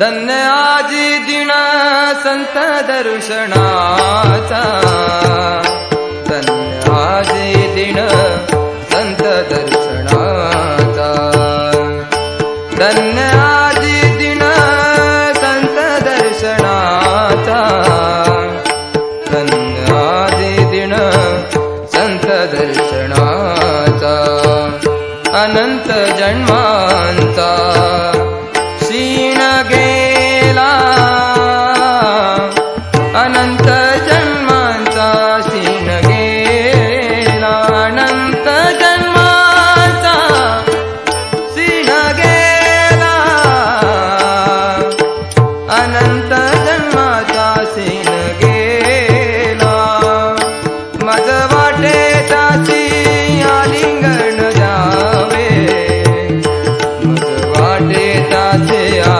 धन्य आजी दिना संत दर्शनाचा. दिन संत दर्शनाचा. धन्य दिन संत दर्शनाचा. धन्य दिन संत दर्शनाचा. अनंत जन्मांचा. अनंत जन्मांचा सीन गेला. अनंत जन्माचा सीन गेला. अनंत जन्माचा सीन गेला. मज वाटेची आलिंगण जावे. मज वाटेचा